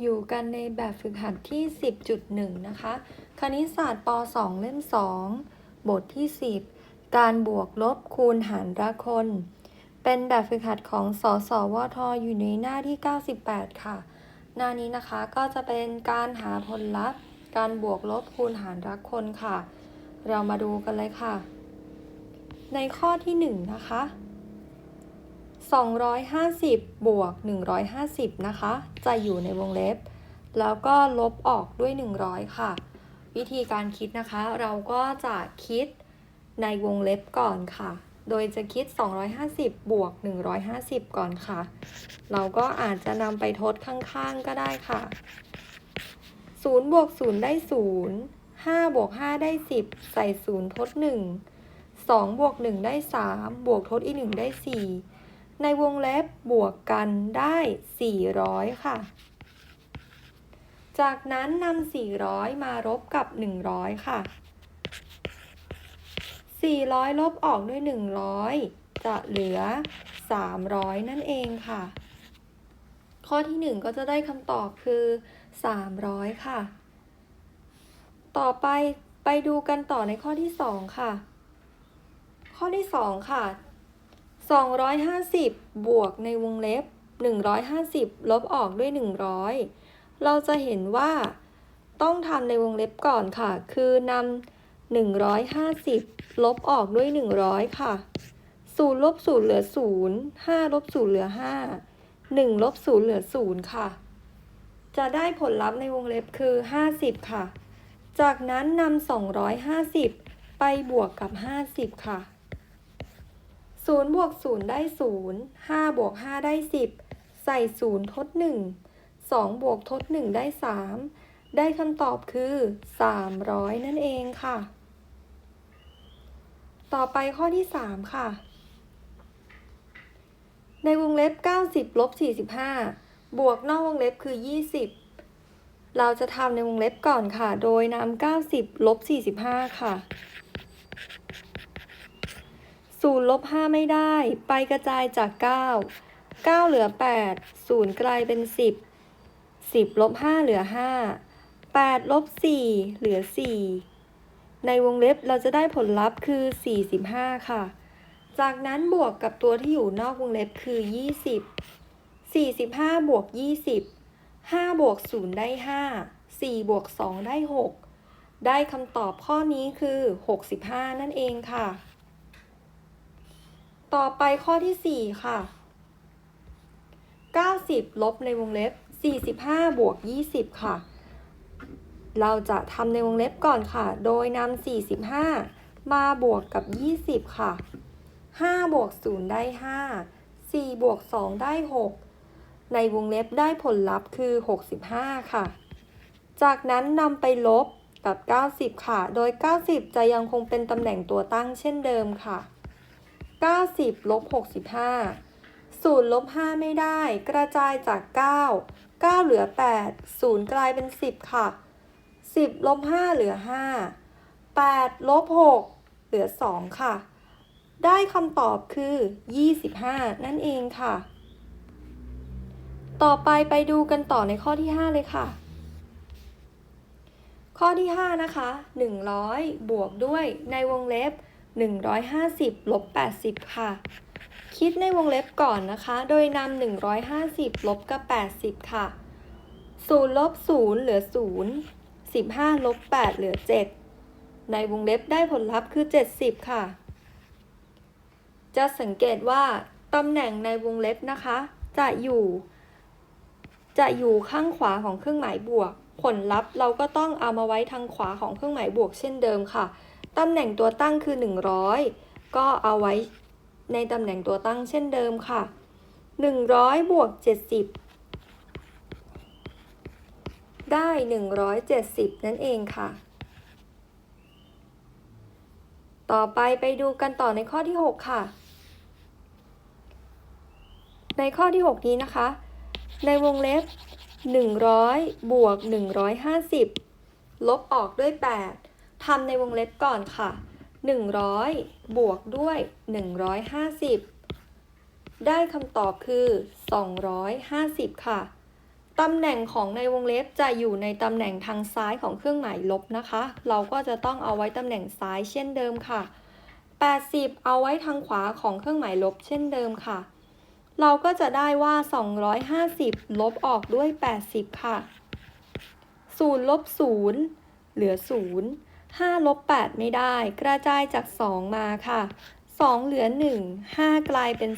อยู่กันในแบบฝึกหัดที่ 10.1 นะคะ คณิตศาสตร์ป .2 เล่ม 2 บทที่ 10 การบวกลบคูณหารละคน เป็นแบบฝึกหัดของสสวทอยู่ในหน้าที่ 98 ค่ะ หน้านี้นะคะก็จะเป็นการหาผลลัพธ์ การบวกลบคูณหารละคนค่ะ เรามาดูกันเลยค่ะ ในข้อที่ 1 นะคะ 250 บวก 150 นะคะ จะอยู่ในวงเล็บ แล้วก็ลบออกด้วย 100 ค่ะ วิธีการคิดนะคะ เราก็จะคิดในวงเล็บก่อนค่ะ โดยจะคิด 250 บวก 150 ก่อนค่ะ เราก็อาจจะนำไปทดข้างๆก็ได้ค่ะ 0 บวก 0 ได้ 0 5 บวก 5 ได้ 10 ใส่ 0 ทด 1 2 บวก 1 ได้ 3 บวกทดอีก 1 ได้ 4 ในวงเล็บบวกกันได้ 400 ค่ะ จากนั้นนำ400 มารบกับ 100 ค่ะ 400 ลบออกด้วย 100 จะเหลือ 300 นั่นเองค่ะ ข้อที่ 1 ก็จะได้คำตอบคือ 300 ค่ะ ต่อไปไปดูกันต่อในข้อที่ 2 ค่ะ ข้อที่ 2 ค่ะ 250 บวกในวงเล็บ 150 ลบออกด้วย 100 เราจะเห็นว่าต้องทำในวงเล็บก่อนค่ะ คือนำ150 ลบออกด้วย 100 ค่ะ0ลบ0เหลือ 0 5ลบ0เหลือ 5 1ลบ0เหลือ 0 ค่ะ จะได้ผลลัพธ์ในวงเล็บคือ 50 ค่ะ จากนั้นนำ250 ไปบวกกับ 50 ค่ะ 0บวก0ได้ 0 5บวก5ได้ 10 ใส่ 0 ทด 1 2 บวกทด 1 ได้ 3 ได้คำตอบคือ 300 นั่นเองค่ะ ต่อไปข้อที่ 3 ค่ะ ในวงเล็บ 90ลบ45 บวกนอกวงเล็บคือ 20 เราจะทำในวงเล็บก่อนค่ะ โดยนำ90ลบ45 ค่ะ ศูนย์ลบห้าไม่ได้ ไปกระจายจากเก้าเก้าเหลือแปดศูนย์กลายเป็นสิบสิบลบห้าเหลือห้าแปดลบสี่เหลือสี่ในวงเล็บเราจะได้ผลลัพธ์คือสี่สิบห้าค่ะ จากนั้นบวกกับตัวที่อยู่นอกวงเล็บคือยี่สิบสี่สิบห้าบวกยี่สิบห้าบวกศูนย์ได้ห้าสี่บวกสองได้หกได้คำตอบข้อนี้คือหกสิบห้านั่นเองค่ะ ต่อไปข้อที่ 4 ค่ะ 90 ลบในวงเล็บ 45 บวก 20 ค่ะ เราจะทำในวงเล็บก่อนค่ะ โดยนำ45 มาบวกกับ 20 ค่ะ 5 บวก 0 ได้ 5 4 บวก 2 ได้ 6 ในวงเล็บได้ผลลัพธ์คือ 65 ค่ะ จากนั้นนำไปลบกับ 90 ค่ะ โดย 90 จะยังคงเป็นตำแหน่งตัวตั้งเช่นเดิมค่ะ 90ลบ65 0ลบ5ไม่ได้ กระจายจาก 9 9 เหลือ 8 0 กลายเป็น 10 ค่ะ 10ลบ5เหลือ 5 8ลบ6เหลือ 2 ค่ะ ได้คำตอบคือ 25 นั่นเองค่ะ ต่อไปไปดูกันต่อในข้อที่ 5 เลยค่ะ ข้อที่ 5 นะคะ 100 บวกด้วยในวงเล็บ 150ลบ80 ค่ะ คิดในวงเล็บก่อนนะคะ โดยนำ150ลบกับ 80 ค่ะ0ลบ0เหลือ 0 15ลบ8เหลือ 7 ในวงเล็บได้ผลลัพธ์คือ 70 ค่ะ จะสังเกตว่าตำแหน่งในวงเล็บนะคะ จะอยู่ จะอยู่ข้างขวาของเครื่องหมายบวก ผลลัพธ์เราก็ต้องเอามาไว้ทางขวาของเครื่องหมายบวกเช่นเดิมค่ะ ตำแหน่งตัวตั้งคือ 100 ก็เอาไว้ในตำแหน่งตัวตั้งเช่นเดิมค่ะ 100 บวก 70 ได้ 170 นั่นเองค่ะ ต่อไปไปดูกันต่อในข้อที่ 6 ค่ะ ในข้อที่ 6 นี้นะคะ ในวงเล็บ 100บวก150 ลบออกด้วย 8 ทำในวงเล็บก่อนค่ะ 100 บวกด้วย 150 ได้คำตอบคือ 250 ค่ะ ตำแหน่งของในวงเล็บจะอยู่ในตำแหน่งทางซ้ายของเครื่องหมายลบนะคะ เราก็จะต้องเอาไว้ตำแหน่งซ้ายเช่นเดิมค่ะ 80 เอาไว้ทางขวาของเครื่องหมายลบเช่นเดิมค่ะ เราก็จะได้ว่า 250 ลบออกด้วย 80 ค่ะ 0 ลบ 0 เหลือ 0 5 ลบ 8 ไม่ได้ กระจายจาก 2 มาค่ะ 2 เหลือ 1 5 กลายเป็น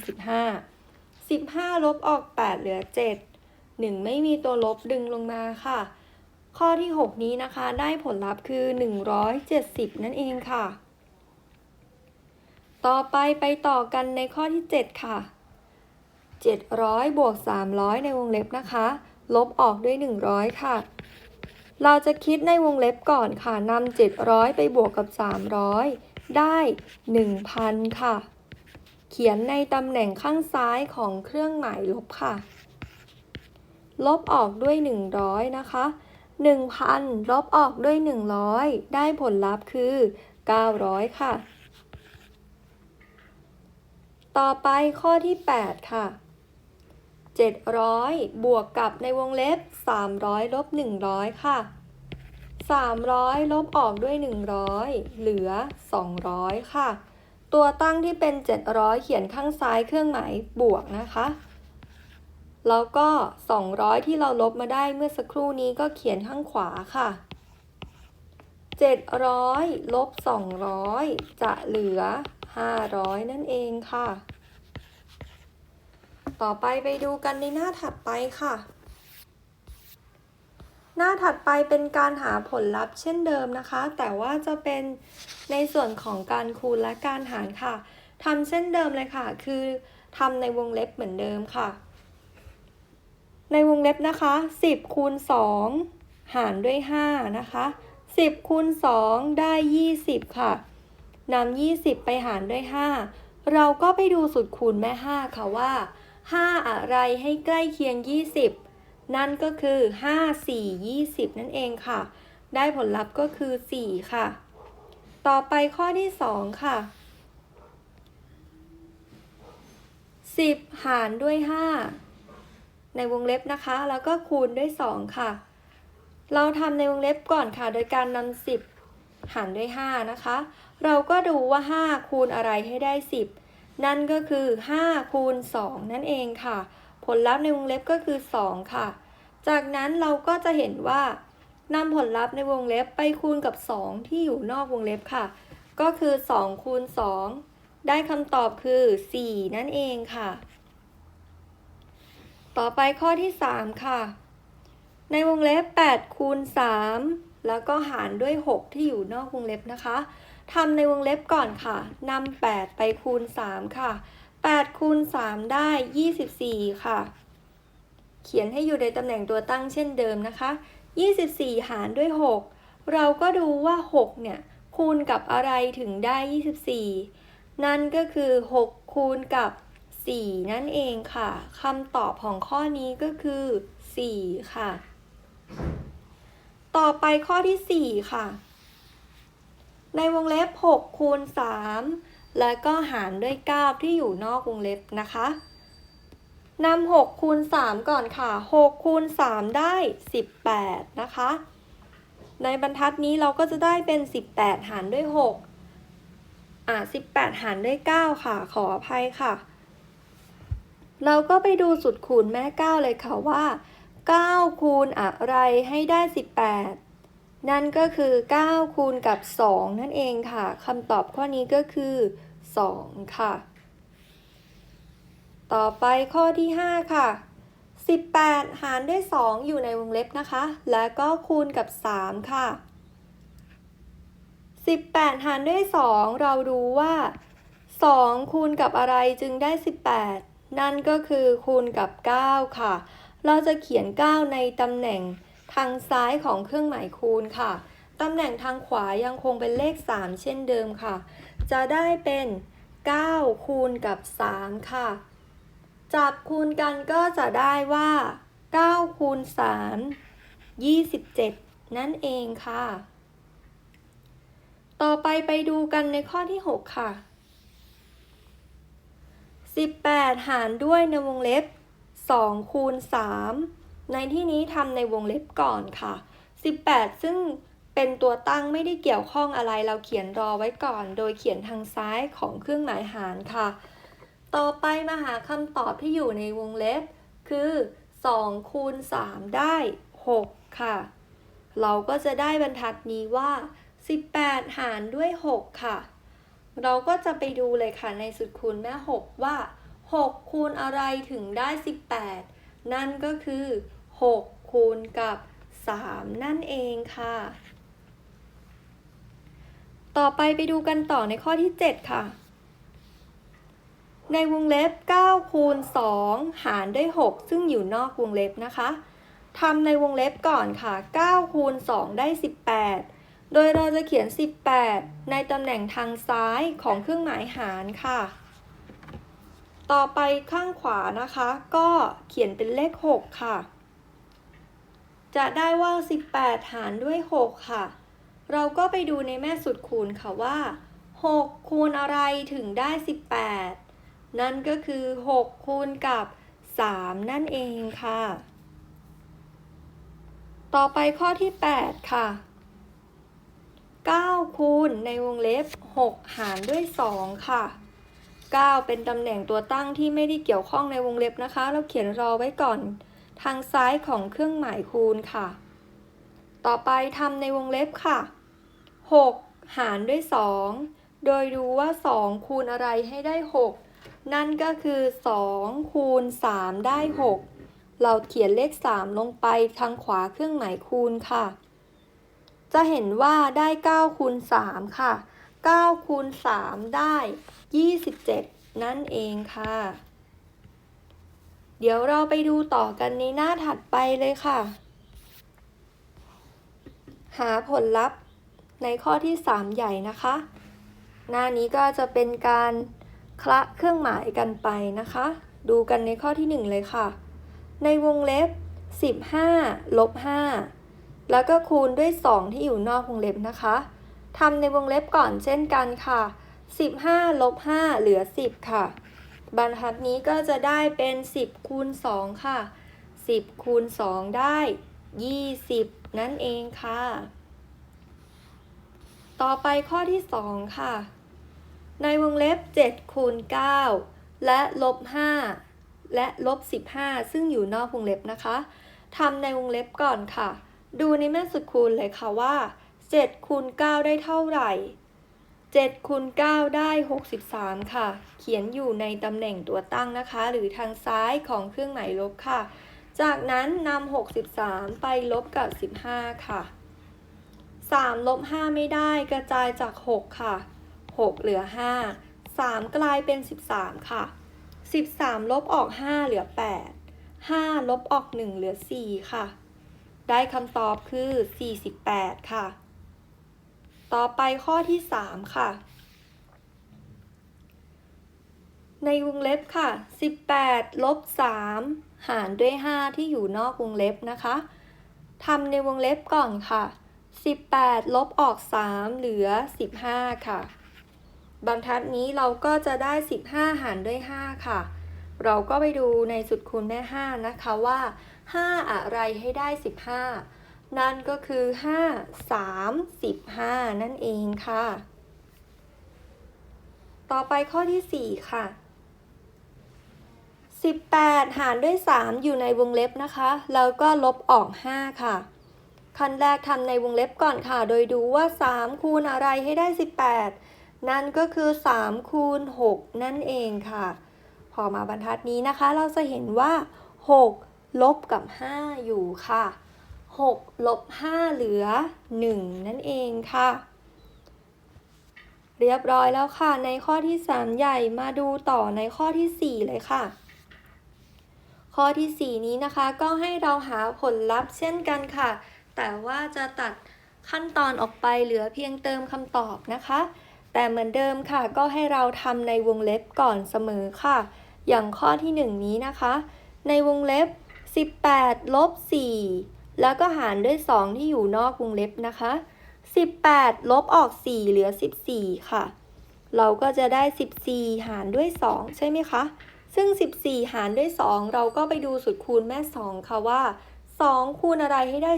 15 15 ลบออก 8 เหลือ 7 1 ไม่มีตัวลบดึงลงมาค่ะ ข้อที่ 6 นี้นะคะได้ผลลัพธ์คือ 170 นั่นเองค่ะ ต่อไปไปต่อกันในข้อที่ 7 ค่ะ 700 บวก 300 ในวงเล็บนะคะ ลบออกด้วย 100 ค่ะ เราจะคิดในวงเล็บก่อนค่ะนำ700 ไปบวกกับ 300 ได้ 1,000 ค่ะ เขียนในตำแหน่งข้างซ้ายของเครื่องหมายลบค่ะ ลบออกด้วย 100 นะคะ 1,000 ลบออกด้วย 100 ได้ผลลัพธ์คือ 900 ค่ะต่อไปข้อที่ 8 ค่ะ 700 บวกกับในวงเล็บ 300ลบ100 ค่ะ 300 ลบออกด้วย 100 เหลือ 200 ค่ะ ตัวตั้งที่เป็น 700 เขียนข้างซ้ายเครื่องหมายบวกนะคะ แล้วก็ 200 ที่เราลบมาได้เมื่อสักครู่นี้ก็เขียนข้างขวาค่ะ 700 ลบ 200 จะเหลือ 500 นั่นเองค่ะ ต่อไปไปดูกันในหน้าถัดไปค่ะ หน้าถัดไปเป็นการหาผลลัพธ์เช่นเดิมนะคะ แต่ว่าจะเป็นในส่วนของการคูณและการหารค่ะทำเช่นเดิมเลยค่ะ คือทำในวงเล็บเหมือนเดิมค่ะ ในวงเล็บนะคะ 10คูณ2หารด้วย 5 นะคะ 10คูณ2ได้ 20 ค่ะนำ20 ไปหารด้วย 5 เราก็ไปดูสูตรคูณแม่ 5 ค่ะว่า 5 อะไรให้ใกล้เคียง 20 นั่นก็คือ 5 4 20 นั่นเองค่ะ ได้ผลลัพธ์ก็คือ 4 ค่ะ ต่อไปข้อที่ 2 ค่ะ 10 หารด้วย 5 ในวงเล็บนะคะ แล้วก็คูณด้วย 2 ค่ะ เราทำในวงเล็บก่อนค่ะ โดยการนำ10 หารด้วย 5 นะคะ เราก็ดูว่า 5 คูณอะไรให้ได้ 10 นั่นก็คือ5คูณ2นั่นเองค่ะ ผลลัพธ์ในวงเล็บก็คือ 2 ค่ะ จากนั้นเราก็จะเห็นว่านำผลลัพธ์ในวงเล็บไปคูณกับ 2 ที่อยู่นอกวงเล็บค่ะ ก็คือ 2 คูณ 2 ได้คำตอบคือ 4 นั่นเองค่ะ ต่อไปข้อที่ 3 ค่ะ ในวงเล็บ 8 คูณ 3 แล้วก็หารด้วย 6 ที่อยู่นอกวงเล็บนะคะ ทำในวงเล็บก่อนค่ะนำ8ไปคูณ 3 ค่ะ8คูณ 3 ได้ 24 ค่ะ เขียนให้อยู่ในตำแหน่งตัวตั้งเช่นเดิมนะคะ 24 หารด้วย 6 เราก็ดูว่า 6 เนี่ย คูณกับอะไรถึงได้ 24 นั่นก็คือ 6 คูณกับ 4 นั่นเองค่ะคำตอบของข้อนี้ก็คือ 4 ค่ะ ต่อไปข้อที่ 4 ค่ะ ในวงเล็บ 6 คูณ 3 แล้วก็หารด้วย 9 ที่อยู่นอกวงเล็บนะคะนำ6คูณ 3 ก่อนค่ะ 6 คูณ 3 ได้ 18 นะคะ ในบรรทัดนี้เราก็จะได้เป็น 18 หารด้วย 6 อ่า18 หารด้วย 9 ค่ะ ขออภัยค่ะ เราก็ไปดูสุดคูณแม่ 9 เลยค่ะว่า 9 คูณอะไรให้ได้ 18 นั่นก็คือ 9 คูณกับ 2 นั่นเองค่ะคำตอบข้อนี้ก็คือ 2 ค่ะ ต่อไปข้อที่ 5 ค่ะ 18 หารด้วย 2 อยู่ในวงเล็บนะคะ แล้วก็คูณกับ 3 ค่ะ 18 หารด้วย 2 เราดูว่า 2 คูณกับอะไรจึงได้ 18 นั่นก็คือคูณกับ 9 ค่ะ เราจะเขียน 9 ในตำแหน่ง ทางซ้ายของเครื่องหมายคูณค่ะ ตำแหน่งทางขวายังคงเป็นเลข 3 เช่นเดิมค่ะ จะได้เป็น 9 คูณกับ 3 ค่ะ จับคูณกันก็จะได้ว่า9คูณ3 27 นั่นเองค่ะ ต่อไปไปดูกันในข้อที่ 6 ค่ะ 18 หารด้วยในวงเล็บ2คูณ3 ในที่นี้ทำในวงเล็บก่อนค่ะ 18 ซึ่งเป็นตัวตั้งไม่ได้เกี่ยวข้องอะไรเราเขียนรอไว้ก่อน โดยเขียนทางซ้ายของเครื่องหมายหารค่ะ ต่อไปมาหาคำตอบที่อยู่ในวงเล็บ คือ2คูณ3ได้ 6 ค่ะ เราก็จะได้บรรทัดนี้ว่า 18 หารด้วย 6 ค่ะ เราก็จะไปดูเลยค่ะในสุดคูณแม่ 6 ว่า 6 คูณอะไรถึงได้ 18 นั่นก็คือ 6 คูณกับ 3 นั่นเองค่ะ ต่อไปไปดูกันต่อในข้อที่ 7 ค่ะ ในวงเล็บ 9 คูณ 2 หารด้วย 6 ซึ่งอยู่นอกวงเล็บนะคะทำในวงเล็บก่อนค่ะ 9 คูณ 2 ได้ 18 โดยเราจะเขียน 18 ในตำแหน่งทางซ้ายของเครื่องหมายหารค่ะ ต่อไปข้างขวานะคะ ก็เขียนเป็นเลข 6 ค่ะ จะได้ว่า18 หารด้วย 6 ค่ะ เราก็ไปดูในแม่สุดคูณค่ะว่า 6 คูณอะไรถึงได้ 18 นั่นก็คือ 6 คูณกับ 3 นั่นเองค่ะ ต่อไปข้อที่ 8 ค่ะ 9 คูณในวงเล็บ 6 หารด้วย 2 ค่ะ 9 เป็นตำแหน่งตัวตั้งที่ไม่ได้เกี่ยวข้องในวงเล็บนะคะ เราเขียนรอไว้ก่อน ทางซ้ายของเครื่องหมายคูณค่ะ ต่อไปทำในวงเล็บค่ะ 6 หารด้วย 2 โดยดูว่า 2 คูณอะไรให้ได้ 6 นั่นก็คือ 2 คูณ 3 ได้ 6 เราเขียนเลข 3 ลงไปทางขวาเครื่องหมายคูณค่ะ จะเห็นว่าได้ 9 คูณ 3 ค่ะ 9 คูณ 3 ได้ 27 นั่นเองค่ะ เดี๋ยวเราไปดูต่อกันในหน้าถัดไปเลยค่ะ หาผลลัพธ์ในข้อที่ 3 ใหญ่นะคะ หน้านี้ก็จะเป็นการคละเครื่องหมายกันไปนะคะ ดูกันในข้อที่ 1 เลยค่ะ ในวงเล็บ 15ลบ5แล้วก็คูณด้วย 2 ที่อยู่นอกวงเล็บนะคะทำในวงเล็บก่อนเช่นกันค่ะ 15ลบ5เหลือ 10 ค่ะ บรรทัดนี้ก็จะได้เป็น 10คูณ2ค่ะ 10คูณ2ได้ 20 นั่นเองค่ะ ต่อไปข้อที่ 2 ค่ะ ในวงเล็บ7คูณ9และลบ5และลบ15 ซึ่งอยู่นอกวงเล็บนะคะทำในวงเล็บก่อนค่ะ ดูในแม่สุดคูณเลยค่ะว่า7คูณ9ได้เท่าไหร่ 7คูณ9ได้ 63 ค่ะ เขียนอยู่ในตำแหน่งตัวตั้งนะคะ หรือทางซ้ายของเครื่องหมายลบค่ะ จากนั้นนำ63 ไปลบกับ 15 ค่ะ 3 ลบ 5 ไม่ได้กระจายจาก 6 ค่ะ 6 เหลือ 5 3 กลายเป็น 13 ค่ะ 13 ลบออก 5 เหลือ 8 5 ลบออก 1 เหลือ 4 ค่ะ ได้คำตอบคือ 48 ค่ะ ต่อไปข้อที่ 3 ค่ะ ในวงเล็บค่ะ 18ลบ3หารด้วย 5 ที่อยู่นอกวงเล็บนะคะทำในวงเล็บก่อนค่ะ 18ลบออก 3 เหลือ 15 ค่ะ บรรทัดนี้เราก็จะได้ 15 หารด้วย 5 ค่ะ เราก็ไปดูในสุดคูณแม่ 5 นะคะว่า 5 อะไรให้ได้ 15 นั่นก็คือ 5 3 15นั่นเองค่ะ ต่อไปข้อที่ 4 ค่ะ 18 หารด้วย 3 อยู่ในวงเล็บนะคะ แล้วก็ลบออก 5 ค่ะ ขั้นแรกทำในวงเล็บก่อนค่ะ โดยดูว่า 3 คูณอะไรให้ได้ 18 นั่นก็คือ 3 คูณ 6 นั่นเองค่ะ พอมาบรรทัดนี้นะคะ เราจะเห็นว่า 6 ลบกับ 5 อยู่ค่ะ 6ลบ5เหลือ 1 นั่นเองค่ะ เรียบร้อยแล้วค่ะ ในข้อที่ 3 ใหญ่มาดูต่อในข้อที่ 4 เลยค่ะ ข้อที่ 4 นี้นะคะ ก็ให้เราหาผลลัพธ์เช่นกันค่ะ แต่ว่าจะตัดขั้นตอนออกไปเหลือเพียงเติมคำตอบนะคะ แต่เหมือนเดิมค่ะ ก็ให้เราทำในวงเล็บก่อนเสมอค่ะ อย่างข้อที่ 1 นี้นะคะ ในวงเล็บ 18ลบ4 แล้วก็หารด้วย 2 ที่อยู่นอกวงเล็บนะคะ 18 ลบออก 4 เหลือ 14 ค่ะ เราก็จะได้ 14 หารด้วย 2 ใช่ไหมคะ ซึ่ง 14 หารด้วย 2 เราก็ไปดูสุดคูณแม่ 2 ค่ะว่า 2 คูณอะไรให้ได้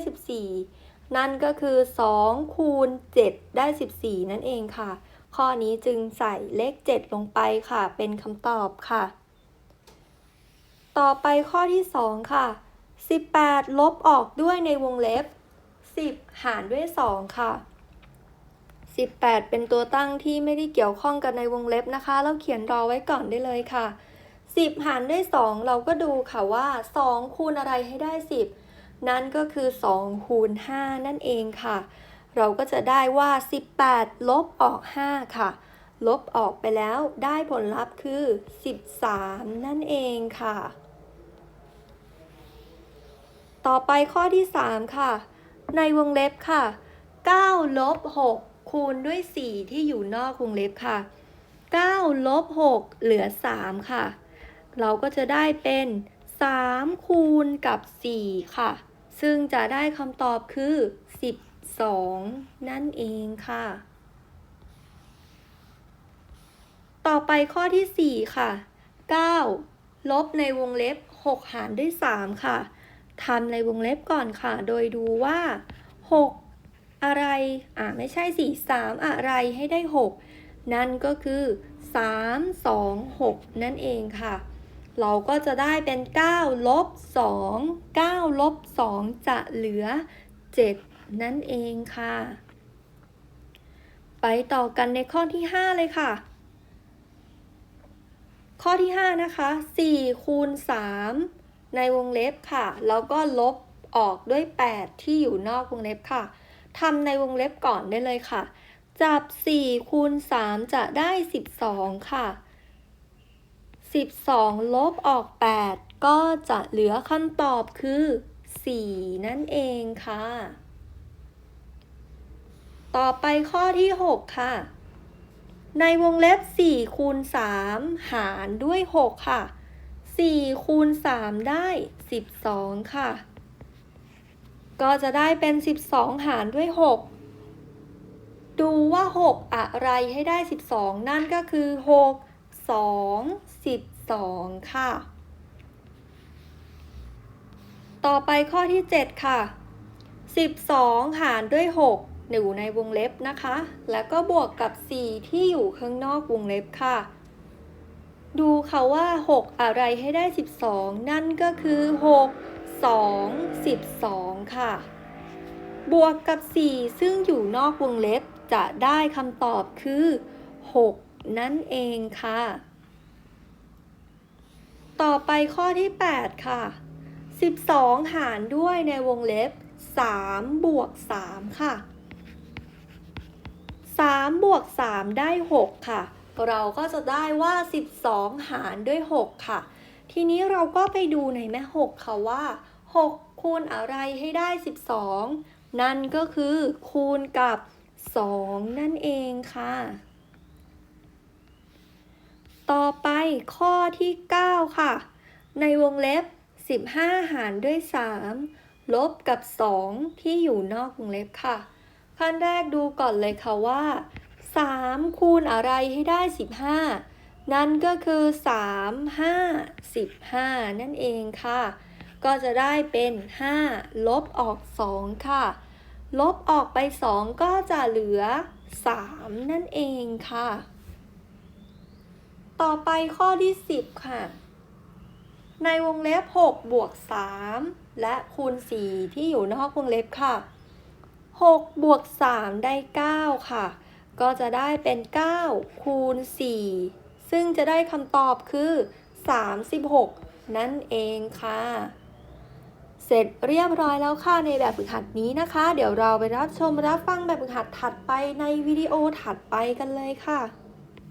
14 นั่นก็คือ 2 คูณ 7 ได้ 14 นั่นเองค่ะ ข้อนี้จึงใส่เลข 7 ลงไปค่ะ เป็นคำตอบค่ะ ต่อไปข้อที่ 2 ค่ะ 18 ลบออกด้วยในวงเล็บ 10 หารด้วย 2 ค่ะ 18 เป็นตัวตั้งที่ไม่ได้เกี่ยวข้องกันในวงเล็บนะคะ เราเขียนรอไว้ก่อนได้เลยค่ะ 10 หารด้วย 2 เราก็ดูค่ะว่า 2 คูณอะไรให้ได้ 10 นั่นก็คือ 2 คูณ 5 นั่นเองค่ะ เราก็จะได้ว่า 18 ลบออก 5 ค่ะ ลบออกไปแล้วได้ผลลัพธ์คือ 13 นั่นเองค่ะ ต่อไปข้อที่ 3 ค่ะ ในวงเล็บค่ะ9ลบ6คูณด้วย 4 ที่อยู่นอกวงเล็บค่ะ9ลบ6เหลือ 3 ค่ะ เราก็จะได้เป็น 3 คูณกับ 4 ค่ะ ซึ่งจะได้คำตอบคือ 12 นั่นเองค่ะ ต่อไปข้อที่ 4 ค่ะ9ลบในวงเล็บ 6 หารด้วย 3 ค่ะ ทำในวงเล็บก่อนค่ะ โดยดูว่า 6 อะไร อ่าไม่ใช่สิ3อะไรให้ได้ 6 นั่นก็คือ 3 2 6 นั่นเองค่ะ เราก็จะได้เป็น 9 ลบ 2 9 ลบ 2 จะเหลือ 7 นั่นเองค่ะ ไปต่อกันในข้อที่ 5 เลยค่ะข้อที่ 5 นะคะ 4 คูณ 3 ในวงเล็บค่ะ แล้วก็ลบออกด้วย 8 ที่อยู่นอกวงเล็บค่ะทำในวงเล็บก่อนได้เลยค่ะ จับ 4 คูณ 3 จะได้ 12 ค่ะ 12 ลบออก 8 ก็จะเหลือคำตอบคือ 4 นั่นเองค่ะ ต่อไปข้อที่ 6 ค่ะ ในวงเล็บ 4 คูณ 3 หารด้วย 6 ค่ะ 4คูณ3ได้ 12 ค่ะ ก็จะได้เป็น 12 หารด้วย 6 ดูว่า 6 อะไรให้ได้ 12 นั่นก็คือ 6 2 12 ค่ะ ต่อไปข้อที่ 7 ค่ะ 12 หารด้วย 6 อยู่ในวงเล็บนะคะ แล้วก็บวกกับ 4 ที่อยู่ข้างนอกวงเล็บค่ะ ดูค่ะว่า 6 อะไรให้ได้ 12 นั่นก็คือ 6 2 12 ค่ะ บวกกับ 4 ซึ่งอยู่นอกวงเล็บจะได้คำตอบคือ 6 นั่นเองค่ะ ต่อไปข้อที่ 8 ค่ะ 12 หารด้วยในวงเล็บ 3 บวก 3 ค่ะ 3 บวก 3 ได้ 6 ค่ะ เราก็จะได้ว่า 12 หารด้วย 6 ค่ะ ทีนี้เราก็ไปดูในแม่ 6 ค่ะว่า 6 คูณอะไรให้ได้ 12 นั่นก็คือคูณกับ 2 นั่นเองค่ะ ต่อไปข้อที่ 9 ค่ะ ในวงเล็บ 15 หารด้วย 3 ลบกับ 2 ที่อยู่นอกวงเล็บค่ะ ขั้นแรกดูก่อนเลยค่ะว่า 3 คูณอะไรให้ได้ 15 นั่นก็คือ 3 5 15 นั่นเองค่ะ ก็จะได้เป็น 5 ลบออก 2 ค่ะ ลบออกไป 2 ก็จะเหลือ 3 นั่นเองค่ะ ต่อไปข้อที่ 10 ค่ะ ในวงเล็บ 6 บวก 3 และคูณ 4 ที่อยู่นอกวงเล็บค่ะ 6 บวก 3 ได้ 9 ค่ะ ก็จะได้เป็น 9 คูณ 4 ซึ่งจะได้คำตอบคือ 36 นั่นเองค่ะ เสร็จเรียบร้อยแล้วค่ะในแบบฝึกหัดนี้นะคะ เดี๋ยวเราไปรับชมรับฟังแบบฝึกหัดถัดไปในวิดีโอถัดไปกันเลยค่ะ